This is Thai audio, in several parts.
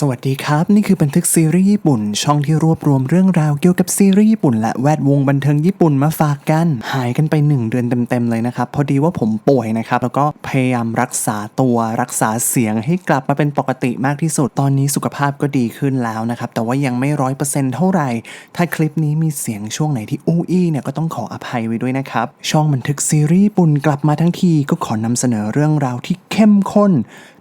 สวัสดีครับ นี่คือบันทึกซีรีส์ญี่ปุ่น ช่องที่รวบรวมเรื่องราวเกี่ยวกับซีรีส์ญี่ปุ่น และแวดวงบันเทิงญี่ปุ่นมาฝากกัน หายกันไป 1 เดือนเต็มๆเลยนะครับ พอดีว่าผมป่วยนะครับ แล้วก็พยายามรักษาตัวรักษาเสียงให้กลับมาเป็นปกติมากที่สุด ตอนนี้สุขภาพก็ดีขึ้นแล้วนะครับ แต่ว่ายังไม่ร้อยเปอร์เซ็นต์เท่าไหร่ ถ้าคลิปนี้มีเสียงช่วงไหนที่อู้อี้เนี่ยก็ต้องขออภัยไว้ด้วยนะครับช่องบันทึกซีรีส์ญี่ปุ่นกลับมาทั้งทีก็ขอนำเสนอเรื่องราวที่เข้มข้น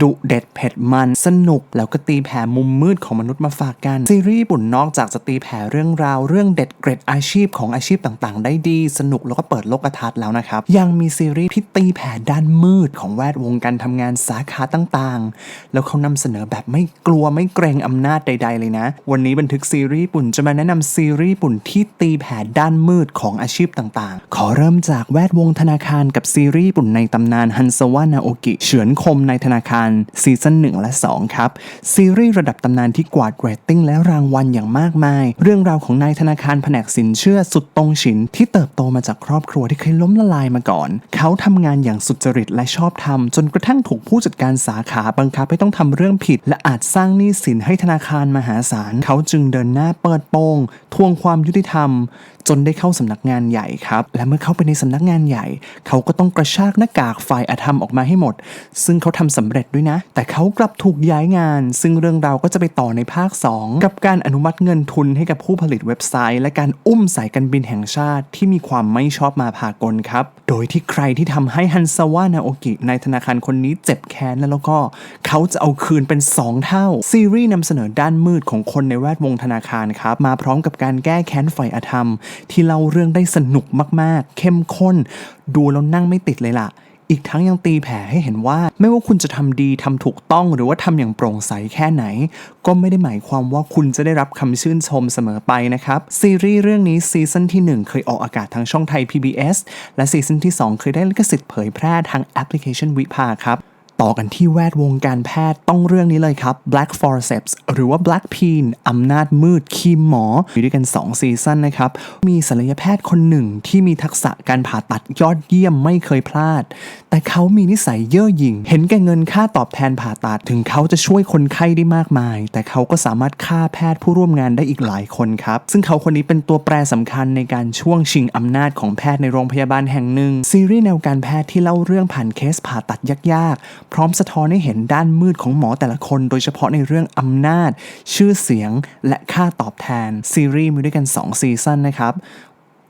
ดุเด็ดเผ็ดมัน สนุกแล้วก็ตีแผ่มุมมืดของมนุษย์มาฝากกัน ซีรีส์ญี่ปุ่นนอกจากจะตีแผ่เรื่องราว เรื่องเด็ดเกร็ดอาชีพของอาชีพต่างๆ ได้ดี สนุกแล้วก็เปิดโลกทัศน์แล้วนะครับ ยังมีซีรีส์ที่ตีแผ่ด้านมืดของแวดวงการทำงานสาขาต่างๆ แล้วเขานำเสนอแบบไม่กลัวไม่เกรงอำนาจใด ๆ เลยนะ วันนี้บันทึกซีรีส์ญี่ปุ่นจะมาแนะนำซีรีส์ญี่ปุ่นที่ตีแผ่ด้านมืดของอาชีพต่างๆ ขอเริ่มจากแวดวงธนาคารกับซีรีส์ญี่ปุ่นในตำนานฮันซาวะนาโอกิเฉือนคมในธนาคารซีซั่น1และ 2 ครับ ซีรีส์ระดับตำนานที่กวาดเรตติ้งและรางวัลอย่างมากมาย เรื่องราวของนายธนาคารแผนกสินเชื่อสุดตรงฉิน ที่เติบโตมาจากครอบครัวที่เคยล้มละลายมาก่อน เขาทำงานอย่างสุจริตและชอบธรรม จนกระทั่งถูกผู้จัดการสาขาบังคับให้ต้องทำเรื่องผิด และอาจสร้างหนี้สินให้ธนาคารมหาศาลเขาจึงเดินหน้าเปิดโปงทวงความยุติธรรมจนได้เข้าสำนักงานใหญ่ครับ และเมื่อเข้าไปในสำนักงานใหญ่ เขาก็ต้องกระชากหน้ากากฝ่ายอธรรมออกมาให้หมด ซึ่งเขาทำสำเร็จด้วยนะ แต่เขากลับถูกย้ายงาน ซึ่งเรื่องราวก็จะไปต่อในภาค 2 กับการอนุมัติเงินทุนให้กับผู้ผลิตเว็บไซต์ และการอุ้มสายการบินแห่งชาติที่มีความไม่ชอบมาพากลครับ โดยที่ใครที่ทำให้ฮันซาวะนาโอกิในธนาคารคนนี้เจ็บแค้นแล้วก็เขาจะเอาคืนเป็น 2 เท่า ซีรีส์นำเสนอด้านมืดของคนในแวดวงธนาคารครับมาพร้อมกับการแก้แค้นฝ่ายอธรรมที่เล่าเรื่องได้สนุกมากๆ เข้มข้น ดูแล้วนั่งไม่ติดเลยล่ะ อีกทั้งยังตีแผ่ให้เห็นว่า ไม่ว่าคุณจะทำดีทำถูกต้องหรือว่าทำอย่างโปร่งใสแค่ไหน ก็ไม่ได้หมายความว่าคุณจะได้รับคำชื่นชมเสมอไปนะครับ ซีรีส์เรื่องนี้ซีซั่นที่ 1 เคยออกอากาศทางช่องไทย PBS และซีซั่นที่ 2 เคยได้ลิขสิทธิ์เผยแพร่ทางแอปพลิเคชันวิภาครับ ต่อกันที่แวดวงการแพทย์ต้องเรื่องนี้เลยครับ Black Forceps หรือว่า Black Peen อำนาจมืดคีมหมออยู่ด้วยกัน 2 ซีซั่นนะครับ มีศัลยแพทย์คนหนึ่งที่มีทักษะการผ่าตัดยอดเยี่ยมไม่เคยพลาด แต่เขามีนิสัยเย่อหยิ่ง เห็นแก่เงินค่าตอบแทนผ่าตัดถึงเขาจะช่วยคนไข้ได้มากมาย แต่เขาก็สามารถฆ่าแพทย์ผู้ร่วมงานได้อีกหลายคนครับ ซึ่งเขาคนนี้เป็นตัวแปรสำคัญในการช่วงชิงอำนาจของแพทย์ในโรงพยาบาลแห่งหนึ่งซีรีส์แนวการแพทย์ที่เล่าเรื่องผ่านเคสผ่าตัดยากๆพร้อมสะท้อนให้เห็นด้านมืดของหมอแต่ละคน โดยเฉพาะในเรื่องอำนาจ ชื่อเสียงและค่าตอบแทน ซีรีส์มีด้วยกัน 2 ซีซั่นนะครับ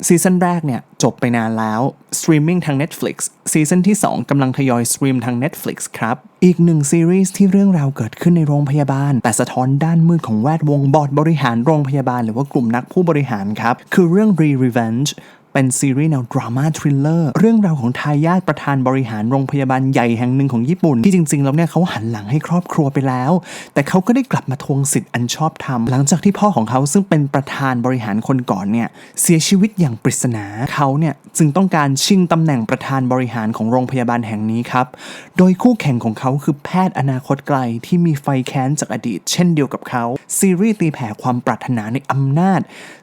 ซีซั่นแรกเนี่ยจบไปนานแล้วสตรีมมิ่งทาง Netflix ซีซั่นที่ 2กำลังทยอยสตรีมทาง Netflix ครับ อีกหนึ่งซีรีส์ที่เรื่องราวเกิดขึ้นในโรงพยาบาล แต่สะท้อนด้านมืดของแวดวงบอร์ดบริหารโรงพยาบาล หรือว่ากลุ่มนักผู้บริหารครับ คือเรื่อง Re Revenge เป็นซีรีส์แนวดราม่าทริลเลอร์เรื่องราวของทายาทประธานบริหารโรงพยาบาลใหญ่แห่งหนึ่งของญี่ปุ่น ที่จริงๆ แล้วเนี่ยเขาหันหลังให้ครอบครัวไปแล้ว แต่เขาก็ได้กลับมาทวงสิทธิ์อันชอบธรรม หลังจากที่พ่อของเขาซึ่งเป็นประธานบริหารคนก่อนเนี่ยเสียชีวิตอย่างปริศนาเขาเนี่ยจึงต้องการชิงตำแหน่งประธานบริหารของโรงพยาบาลแห่งนี้ครับโดยคู่แข่งของเขาคือแพทย์อนาคตไกลที่มีไฟแค้นจากอดีต เช่นเดียวกับเขาซีรีส์ตีแผ่ความปรารถนาในอำนาจ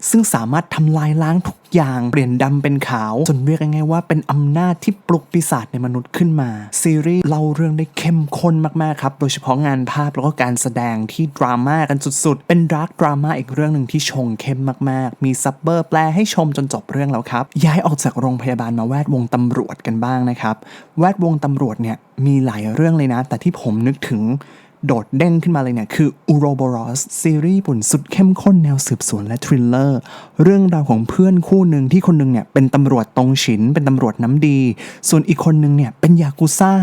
ซึ่งสามารถทำลายล้างทุกอย่างเปลี่ยนดำเป็นขาว จนเรียกง่ายๆว่าเป็นอำนาจที่ปลุกปีศาจในมนุษย์ขึ้นมา ซีรีส์เล่าเรื่องได้เข้มข้นมากๆครับ โดยเฉพาะงานภาพแล้วก็การแสดงที่ดราม่ากันสุดๆ เป็นร์กดราม่าอีกเรื่องหนึ่งที่ชงเข้มมากๆ มีซับเบอร์แปลให้ชมจนจบเรื่องแล้วครับ ย้ายออกจากโรงพยาบาลมาแวดวงตำรวจกันบ้างนะครับ แวดวงตำรวจเนี่ยมีหลายเรื่องเลยนะ แต่ที่ผมนึกถึง โดดเด้งขึ้นมาเลยเนี่ย คือ Uroboros ซีรีส์ญี่ปุ่นสุดเข้มข้นแนวสืบสวนและทริลเลอร์ เรื่องราวของเพื่อนคู่หนึ่งที่คนหนึ่งเนี่ย เป็นตำรวจตรงฉิน เป็นตำรวจน้ำดี ส่วนอีกคนหนึ่งเนี่ย เป็นยากุซ่า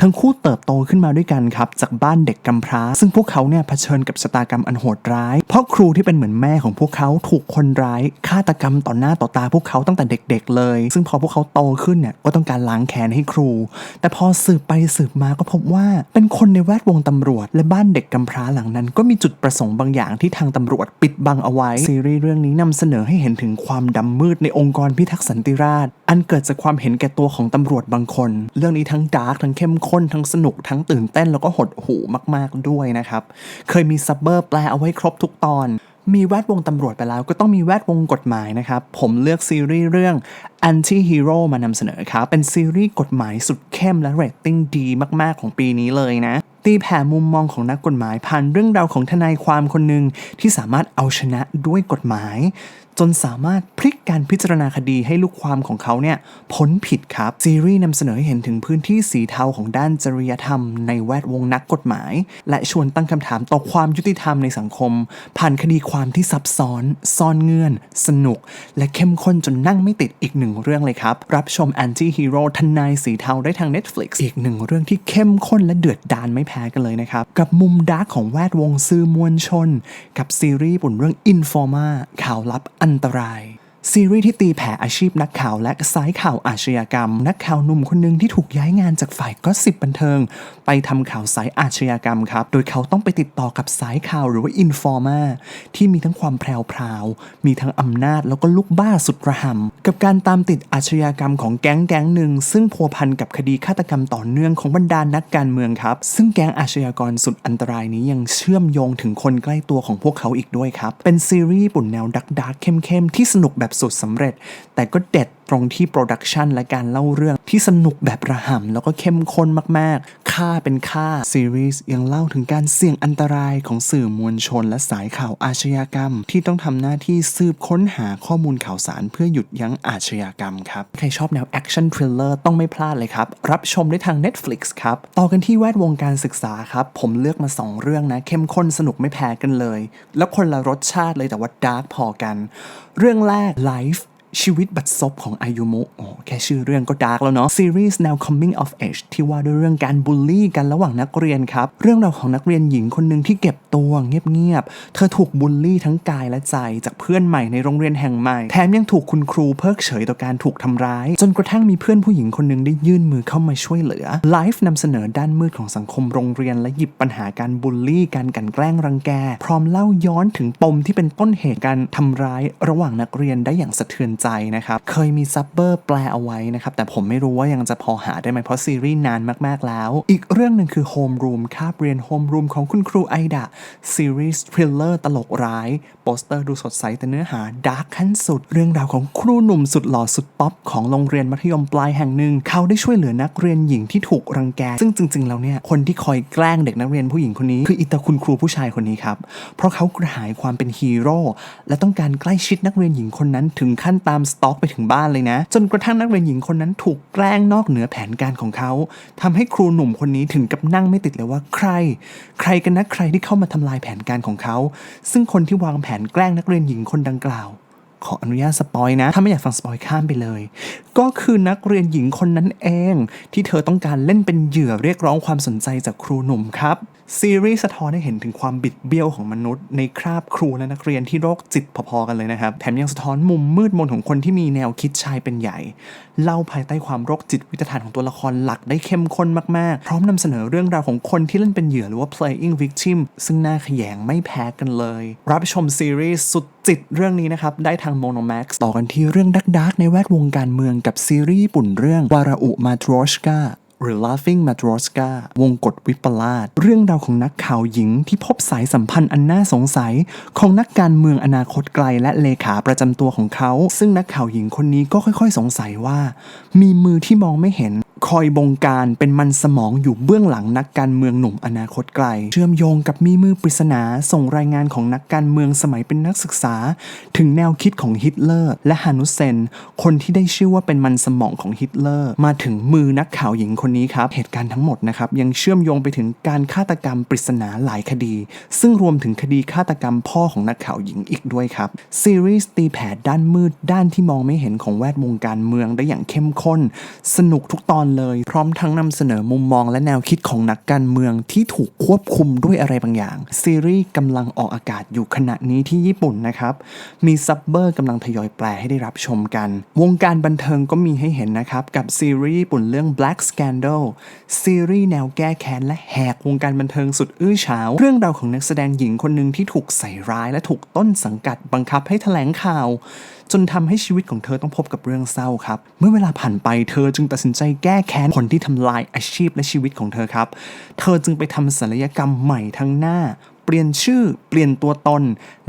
ทั้งคู่เติบโตขึ้นมาด้วยกันครับ จากบ้านเด็กกำพร้า ซึ่งพวกเขาเนี่ยเผชิญกับชะตากรรมอันโหดร้าย เพราะครูที่เป็นเหมือนแม่ของพวกเขาถูกคนร้ายฆาตกรรมต่อหน้าต่อตาพวกเขาตั้งแต่เด็ก ๆ เลย ซึ่งพอพวกเขาโตขึ้นเนี่ยก็ต้องการล้างแค้นให้ครู แต่พอสืบไปสืบมาก็พบว่าเป็นคนในแวดวงตำรวจและบ้านเด็กกำพร้าหลังนั้น ก็มีจุดประสงค์บางอย่างที่ทางตำรวจปิดบังเอาไว้ ซีรีส์เรื่องนี้นำเสนอให้เห็นถึงความดำมืดในองค์กรพิทักษ์สันติราษฎร์อันเกิดจากความเห็นแก่ตัวของตำรวจบางคน เรื่องนี้ทั้งดาร์กทั้งเข้มข้นทั้งสนุกทั้งตื่นเต้นแล้วก็หดหูมาก ๆด้วยนะครับ เคยมีซับเบอร์แปลเอาไว้ครบทุกตอน มีแวดวงตำรวจไปแล้วก็ต้องมีแวดวงกฎหมายนะครับ ผมเลือกซีรีส์เรื่อง Anti Hero มานำเสนอครับ เป็นซีรีส์กฎหมายสุดเข้มและเรตติ้งดีมาก ๆ ของปีนี้เลยนะ ตีแผ่มุมมองของนักกฎหมายผ่านเรื่องราวของทนายความคนหนึ่งที่สามารถเอาชนะด้วยกฎหมายจนสามารถพลิกการพิจารณาคดีให้ลูกความของเขาเนี่ยพ้นผิดครับ ซีรีส์นำเสนอให้เห็นถึงพื้นที่สีเทาของด้านจริยธรรมในแวดวงนักกฎหมาย และชวนตั้งคำถามต่อความยุติธรรมในสังคม ผ่านคดีความที่ซับซ้อน ซ่อนเงื่อน สนุก และเข้มข้นจนนั่งไม่ติดอีกหนึ่งเรื่องเลยครับ รับชมแอนตี้ฮีโร่ทนายสีเทาได้ทาง Netflix อีกหนึ่งเรื่องที่เข้มข้นและเดือดดาลไม่แพ้กันเลยนะครับกับมุมดาร์กของแวดวงสื่อมวลชน กับซีรีส์ปุ่นเรื่อง Informa ข่าวลับอันตราย ซีรีส์ที่ตีแผ่อาชีพนักข่าวและสายข่าวอาชญากรรม นักข่าวหนุ่มคนหนึ่งที่ถูกย้ายงานจากฝ่ายก็สิบบันเทิง ไปทำข่าวสายอาชญากรรมครับ โดยเขาต้องไปติดต่อกับสายข่าวหรือว่าอินฟอร์มาที่มีทั้งความแพรวพราว มีทั้งอำนาจแล้วก็ลูกบ้าสุดระหำกับการตามติดอาชญากรรมของแก๊งแก๊งหนึ่งซึ่งพัวพันกับคดีฆาตกรรมต่อเนื่องของบรรดานักการเมืองครับ ซึ่งแก๊งอาชญากรสุดอันตรายนี้ยังเชื่อมโยงถึงคนใกล้ตัวของพวกเขาอีกด้วยครับเป็นซีรีส์ญี่ปุ่นแนวดักดักเข้มๆที่สนุกแบบแบบสุดสำเร็จ แต่ก็เด็ดตรงที่โปรดักชันและการเล่าเรื่องที่สนุกแบบระห่ำแล้วก็เข้มข้นมากๆ ค่าเป็นค่าซีรีส์ยังเล่าถึงการเสี่ยงอันตรายของสื่อมวลชนและสายข่าวอาชญากรรม ที่ต้องทำหน้าที่สืบค้นหาข้อมูลข่าวสารเพื่อหยุดยั้งอาชญากรรมครับ ใครชอบแนวแอคชั่นทริลเลอร์ต้องไม่พลาดเลยครับ รับชมได้ทาง Netflix ครับ ต่อกันที่แวดวงการศึกษาครับ ผมเลือกมา 2 เรื่องนะ เข้มข้นสนุกไม่แพ้กันเลย แล้วคนละรสชาติเลยแต่ว่าดาร์กพอกัน เรื่องแรก Life ชีวิตบัดซบของอายุมุโอ้แค่ชื่อเรื่องก็ดาร์กแล้วเนาะซีรีส์แนว coming of age ที่ว่าด้วยเรื่องการบูลลี่กันระหว่างนักเรียนครับ เรื่องราวของนักเรียนหญิงคนหนึ่งที่เก็บตัวเงียบๆ เธอถูกบูลลี่ทั้งกายและใจจากเพื่อนใหม่ในโรงเรียนแห่งใหม่ แถมยังถูกคุณครูเพิกเฉยต่อการถูกทำร้าย จนกระทั่งมีเพื่อนผู้หญิงคนหนึ่งได้ยื่นมือเข้ามาช่วยเหลือไลฟ์นำเสนอด้านมืดของสังคมโรงเรียนและหยิบปัญหาการบูลลี่การกันแกล้งรังแก พร้อมเล่าย้อนถึงปมที่เป็นต้นเหตุการทำร้าย ระหว่างนักเรียนได้อย่างสะเทือนใจนะครับ เคยมีซับเบอร์แปลเอาไว้นะครับ แต่ผมไม่รู้ว่ายังจะพอหาได้ไหมเพราะซีรีส์นานมาก ๆ แล้ว อีกเรื่องหนึ่งคือ Home Room คาบเรียน Home Room ของคุณครูไอดะซีรีส์ทริลเลอร์ตลกร้าย โปสเตอร์ดูสดใสแต่เนื้อหาดาร์กขั้นสุด เรื่องราวของครูหนุ่มสุดหล่อสุดป๊อปของโรงเรียนมัธยมปลายแห่งหนึ่ง เขาได้ช่วยเหลือนักเรียนหญิงที่ถูกรังแก ซึ่งจริง ๆ แล้วเนี่ยคนที่คอยแกล้งเด็กนักเรียนผู้หญิงคนนี้คืออิตาคุณครูผู้ชายคนนี้ครับเพราะเขากระหายความเป็นฮีโร่และต้องการใกล้ชิดนักเรียนหญิงคนนั้นถึงขั้นตามสต็อกไปถึงบ้านเลยนะ จนกระทั่งนักเรียนหญิงคนนั้นถูกแกล้งนอกเหนือแผนการของเขาทำให้ครูหนุ่มคนนี้ถึงกับนั่งไม่ติดเลยว่าใคร ใครกันนะใครที่เข้ามาทำลายแผนการของเขา ซึ่งคนที่วางแผนแกล้งนักเรียนหญิงคนดังกล่าว ขออนุญาตสปอยนะ ถ้าไม่อยากฟังสปอยข้ามไปเลย ก็คือนักเรียนหญิงคนนั้นเอง ที่เธอต้องการเล่นเป็นเหยื่อเรียกร้องความสนใจจากครูหนุ่มครับ ซีรีส์สะท้อนให้เห็นถึงความบิดเบี้ยวของมนุษย์ ในคราบครูและนักเรียนที่โรคจิตพอๆกันเลยนะครับ แถมยังสะท้อนมุมมืดมนของคนที่มีแนวคิดชายเป็นใหญ่ เล่าภายใต้ความโรคจิตวิตฐานของตัวละครหลักได้เข้มข้นมากๆ พร้อมนำเสนอเรื่องราวของคนที่เล่นเป็นเหยื่อหรือว่า playing victim ซึ่งน่าขยงไม่แพ้กันเลย รับชมซีรีส์สุดจิตเรื่องนี้นะครับได้ทาง Monomax ต่อกันที่เรื่องดักๆในแวดวงการเมืองกับซีรีส์ญี่ปุ่นเรื่องวาราอุมาทรอชกาหรือ Laughing Matroska วงกฎวิปลาสเรื่องราวของนักข่าวหญิงที่พบสายสัมพันธ์อันน่าสงสัย ของนักการเมืองอนาคตไกลและเลขาประจำตัวของเขา ซึ่งนักข่าวหญิงคนนี้ก็ค่อยๆ สงสัยว่า มีมือที่มองไม่เห็น คอยบงการเป็นมันสมองอยู่เบื้องหลังนักการเมืองหนุ่มอนาคตไกล เชื่อมโยงกับมีมือปริศนา ส่งรายงานของนักการเมืองสมัยเป็นนักศึกษา ถึงแนวคิดของฮิตเลอร์ และฮานุเซน คนที่ได้ชื่อว่าเป็นมันสมองของฮิตเลอร์ มาถึงมือนักข่าวหญิงคนนี้ครับ เหตุการณ์ทั้งหมดนะครับยังเชื่อมโยงไปถึงการฆาตกรรมปริศนาหลายคดี ซึ่งรวมถึงคดีฆาตกรรมพ่อของนักข่าวหญิงอีกด้วยครับซีรีส์ตีแผ่ด้านมืดด้านที่มองไม่เห็นของแวดวงการเมืองได้อย่างเข้มข้น สนุกทุกตอนเลย พร้อมทั้งนำเสนอมุมมองและแนวคิดของนักการเมืองที่ถูกควบคุมด้วยอะไรบางอย่าง ซีรีส์กำลังออกอากาศอยู่ขณะนี้ที่ญี่ปุ่นนะครับ มีซับเบอร์กำลังทยอยแปลให้ได้รับชมกัน วงการบันเทิงก็มีให้เห็นนะครับ กับซีรีส์ญี่ปุ่นเรื่อง Black Scandal ซีรีส์แนวแก้แค้นและแหกวงการบันเทิงสุดอื้อฉาว เรื่องราวของนักแสดงหญิงคนหนึ่งที่ถูกใส่ร้ายและถูกต้นสังกัดบังคับให้แถลงข่าวจนทำให้ชีวิตของเธอต้องพบกับเรื่องเศร้าครับ เมื่อเวลาผ่านไปเธอจึงตัดสินใจแก้แค้นคนที่ทำลายอาชีพและชีวิตของเธอครับ เธอจึงไปทำศัลยกรรมใหม่ทั้งหน้า ลี่ยนชื่อเปลี่ยนตัวตน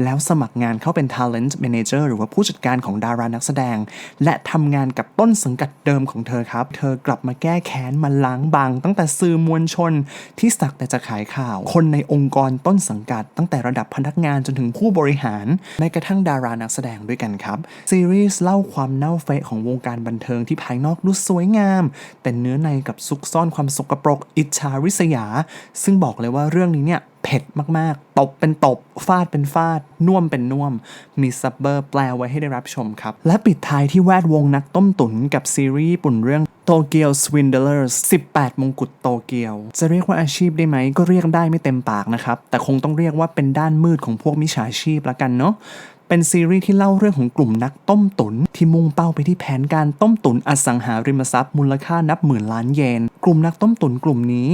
แล้วสมัครงานเข้าเป็น Talent Manager หรือว่าผู้จัดการของดารานักแสดง และทำงานกับต้นสังกัดเดิมของเธอครับ เธอกลับมาแก้แค้นมาล้างบาง ตั้งแต่สื่อมวลชนที่สักแต่จะขายข่าว คนในองค์กรต้นสังกัด ตั้งแต่ระดับพนักงานจนถึงผู้บริหารแม้กระทั่งดารานักแสดงด้วยกันครับซีรีส์เล่าความเน่าเฟะของวงการบันเทิงที่ภายนอกดูสวยงาม แต่เนื้อในกับซุกซ่อนความสกปรกอิจฉาริษยา ซึ่งบอกเลยว่าเรื่องนี้เนี่ย เผ็ดมากๆ ตบเป็นตบ ฟาดเป็นฟาด น่วมเป็นน่วม มีซับเบอร์แปลไว้ให้ได้รับชมครับ และปิดท้ายที่แวดวงนักต้มตุ๋นกับซีรีส์ญี่ปุ่นเรื่อง Tokyo Swindlers 18 มงกุฎโตเกียว จะเรียกว่าอาชีพได้ไหม ก็เรียกได้ไม่เต็มปากนะครับ แต่คงต้องเรียกว่าเป็นด้านมืดของพวกมิจฉาชีพละกันเนาะเป็นซีรีส์ที่เล่าเรื่องของกลุ่มนักต้มตุน ที่มุ่งเป้าไปที่แผนการต้มตุนอสังหาริมทรัพย์มูลค่านับหมื่นล้านเยน กลุ่มนักต้มตุนกลุ่มนี้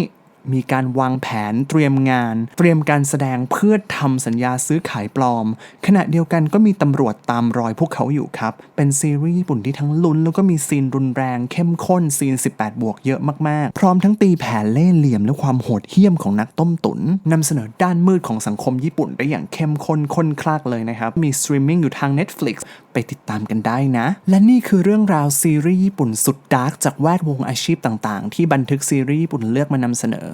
มีการวางแผนเตรียมงาน เตรียมการแสดงเพื่อทำสัญญาซื้อขายปลอม ขณะเดียวกันก็มีตำรวจตามรอยพวกเขาอยู่ครับ เป็นซีรีส์ญี่ปุ่นที่ทั้งลุ้น แล้วก็มีซีนรุนแรง เข้มข้นซีน 18 บวกเยอะมากๆ พร้อมทั้งตีแผนเล่ห์เหลี่ยมและความโหดเหี้ยมของนักต้มตุนนำเสนอด้านมืดของสังคมญี่ปุ่นได้อย่างเข้มข้นข้นคลากเลยนะครับ มีสตรีมมิ่งอยู่ทาง Netflix ไปติดตามกันได้นะ และนี่คือเรื่องราวซีรีส์ญี่ปุ่นสุดดาร์กจากแวดวงอาชีพต่างๆ ที่บันทึกซีรีส์ญี่ปุ่นเลือกมานำเสนอ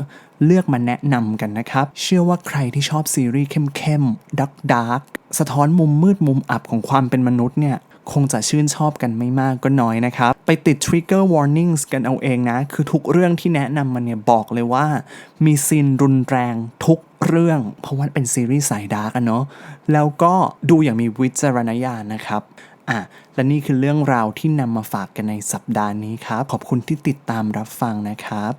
เลือกมาแนะนำกันนะครับ เชื่อว่าใครที่ชอบซีรีส์เข้มๆดักดาร์กสะท้อนมุมมืดมุมอับของความเป็นมนุษย์เนี่ย คงจะชื่นชอบกันไม่มากก็น้อยนะครับ ไปติด trigger warnings กันเอาเองนะ คือทุกเรื่องที่แนะนำมาเนี่ยบอกเลยว่า มีซีนรุนแรงทุกเรื่อง เพราะว่าเป็นซีรีส์สายดาร์กเนาะแล้วก็ดูอย่างมีวิจารณญาณนะครับอะและนี่คือเรื่องราวที่นำมาฝากกันในสัปดาห์นี้ครับ ขอบคุณที่ติดตามรับฟังนะครับ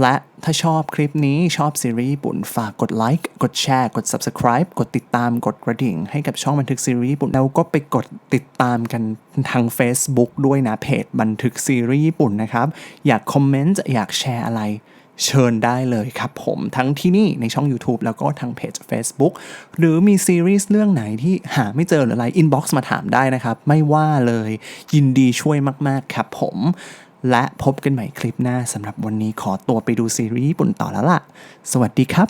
และถ้าชอบคลิปนี้ชอบซีรีส์ญี่ปุ่นฝากกดไลค์กดแชร์กด Subscribe กดติดตามกดกระดิ่ง ให้กับช่องบันทึกซีรีส์ญี่ปุ่น แล้วก็ไปกดติดตามกันทาง Facebook ด้วยนะเพจบันทึกซีรีส์ญี่ปุ่นนะครับ อยากคอมเมนต์อยากแชร์อะไรเชิญได้เลยครับผมทั้งที่นี่ในช่อง YouTube แล้วก็ทางเพจ Facebook หรือมีซีรีส์เรื่องไหนที่หาไม่เจอหรืออะไร inbox มาถามได้นะครับ ไม่ว่าเลยยินดีช่วยมาก ๆ ครับผม และพบกันใหม่คลิปหน้าสำหรับวันนี้ขอตัวไปดูซีรีส์ญี่ปุ่นต่อแล้วล่ะ สวัสดีครับ